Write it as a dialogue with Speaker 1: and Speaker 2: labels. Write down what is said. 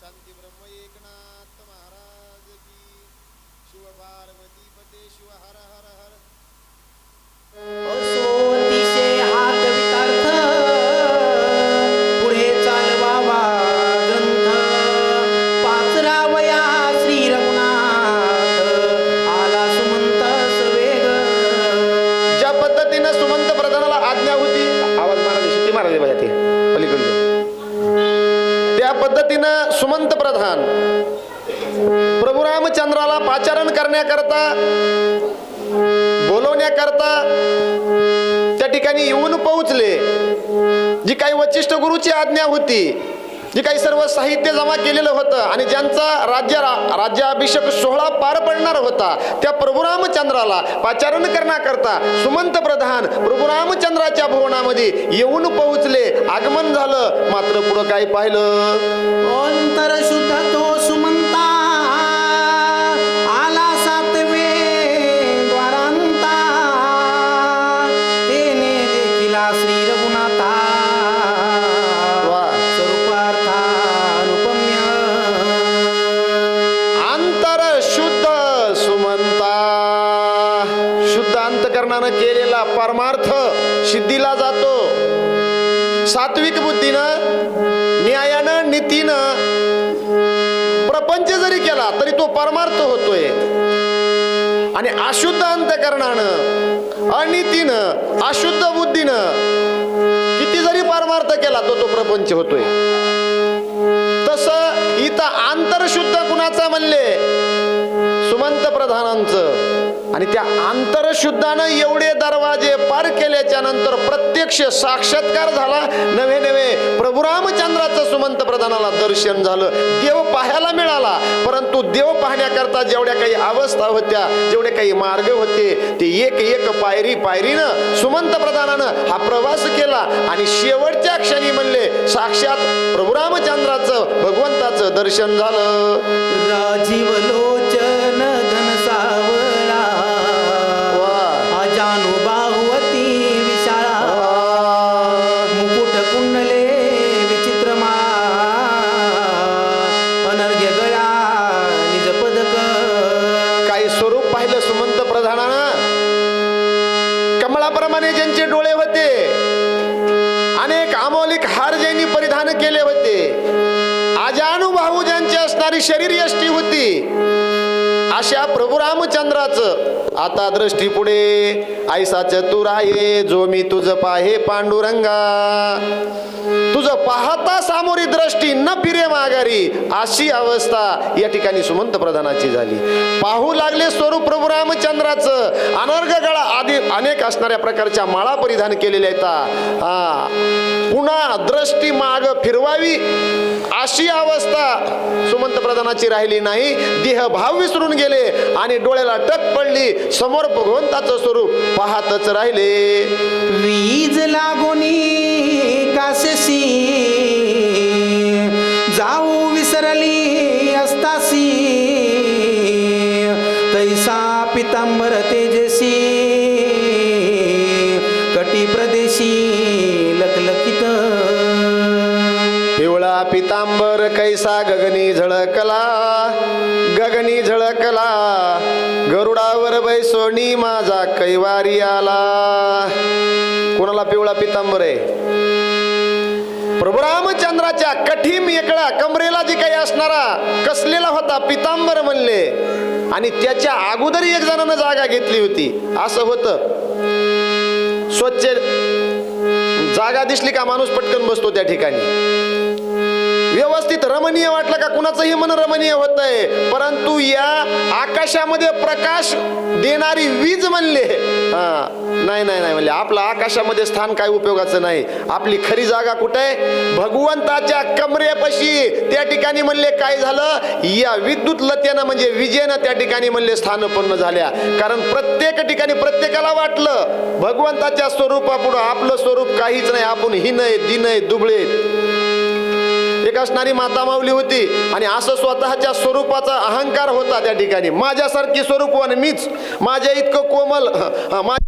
Speaker 1: शांती ब्रह्म एकनाथ महाराज की। शिव पार्वती पते शिव हर हर हर।
Speaker 2: पुढे चालवावा ग्रंथ. पाचरावया श्री रघुनाथ आला सुमंत सवेग.
Speaker 3: ज्या पद्धतीनं सुमंत प्रधानाला आज्ञा होती आवाज महाराज महाराज पलीकडलं त्या पद्धतीनं सुमंत प्रधान प्रभू रामचंद्राला पाचारण करण्याकरता बोलवण्याकरता त्या ठिकाणी येऊन पोहोचले. जी काही वचिष्ठ गुरुची आज्ञा होती जे काही सर्व साहित्य जमा केलेलं होतं आणि ज्यांचा राज्य राज्याभिषेक सोहळा पार पडणार होता त्या प्रभुरामचंद्राला पाचारण करण्याकरता सुमंत प्रधान प्रभुरामचंद्राच्या भुवनामध्ये येऊन पोहोचले. आगमन झालं. मात्र पुढं काय पाहिलं? अंतकरणानं केलेला परमार्थ सिद्धीला जातो. सात्विक बुद्धीनं न्यायानं नीतीनं प्रपंच जरी केला तरी तो परमार्थ होतोय. आणि अशुद्ध अंतकरणानं अनितीनं अशुद्ध बुद्धीनं किती जरी परमार्थ केला तो तो प्रपंच होतोय. तसं इथं आंतरशुद्ध कुणाचा म्हणले? सुमंत प्रधानांचं. आणि त्या आंतरशुद्धानं एवढे दरवाजे पार केल्याच्यानंतर प्रत्यक्ष साक्षात्कार झाला. नवे नवे प्रभू रामचंद्राचं सुमंत प्रधानाला दर्शन झालं. देव पाहायला मिळाला. परंतु देव पाहण्याकरता जेवढ्या काही अवस्था होत्या जेवढे काही मार्ग होते ते एक एक पायरी पायरीनं सुमंत प्रधानानं हा प्रवास केला आणि शेवटच्या क्षणी म्हणले साक्षात प्रभू रामचंद्राचं भगवंताचं दर्शन झालं.
Speaker 2: राजीव लोचन
Speaker 3: पाहिलं सुमंत प्रधानानं कमळाप्रमाणे ज्यांचे डोळे होते अनेक अमौलिक हार ज्यांनी परिधान केले होते अजानुभाऊ ज्यांची असणारी शरीर यष्टी होती अशा प्रभू रामचंद्राचं. आता दृष्टी पुढे. आईसा चतुर आहे जो मी तुझ पाहे पांडुरंगा. तुझं पाहता सामोरी दृष्टी न फिरे माघारी. अशी अवस्था या ठिकाणी सुमंत प्रधानाची झाली. पाहू लागले स्वरूप प्रभू रामचंद्राचं. अनर्घ गळा असणाऱ्या प्रकारच्या माळा परिधान केलेल्या आहेत. हा. पुन्हा दृष्टी माग फिरवावी अशी अवस्था सुमंत प्रधानाची राहिली नाही. देह भाव विसरून गेले आणि डोळ्याला टक पडली. समोर भगवंताचं स्वरूप पाहतच राहिले.
Speaker 2: वीज लागोनी कासेसी जाऊ विसरली असतासी तैसा पितांबर तेजसी.
Speaker 3: पितांबर कैसा गगनी झळकला गगनी झळकला. गरुडावर बैसोनी माझा कैवारी आला. कोणाला पिवळा पितांबर आहे? प्रभू रामचंद्राच्या कठीम एकळा कमरेला जी काही असणारा कसलेला होता पितांबर म्हणले. आणि त्याच्या अगोदर एक जणानं जागा घेतली होती. असं होतं. स्वच्छ जागा दिसली का माणूस पटकन बसतो त्या ठिकाणी? व्यवस्थित रमणीय वाटलं का कुणाचंही मन रमणीय होत आहे परंतु या आकाशामध्ये प्रकाश देणारी वीज म्हणले. नाही नाही नाही म्हणले. आपलं आकाशामध्ये स्थान काय उपयोगाचं नाही. आपली खरी जागा कुठे? आहे भगवंताच्या कमरेपाशी. त्या ठिकाणी म्हणले काय झालं? या विद्युत लत्यानं म्हणजे विजेनं त्या ठिकाणी म्हणले स्थानपन्न झाल्या. कारण प्रत्येक ठिकाणी प्रत्येकाला वाटलं. भगवंताच्या स्वरूपापुढं आपलं स्वरूप काहीच नाही. आपण हिन आहे दिन असणारी माता माऊली होती. आणि असं स्वतःच्या स्वरूपाचा अहंकार होता त्या ठिकाणी. माझ्यासारखी स्वरूप मीच. माझ्या इतकं कोमल माझ्या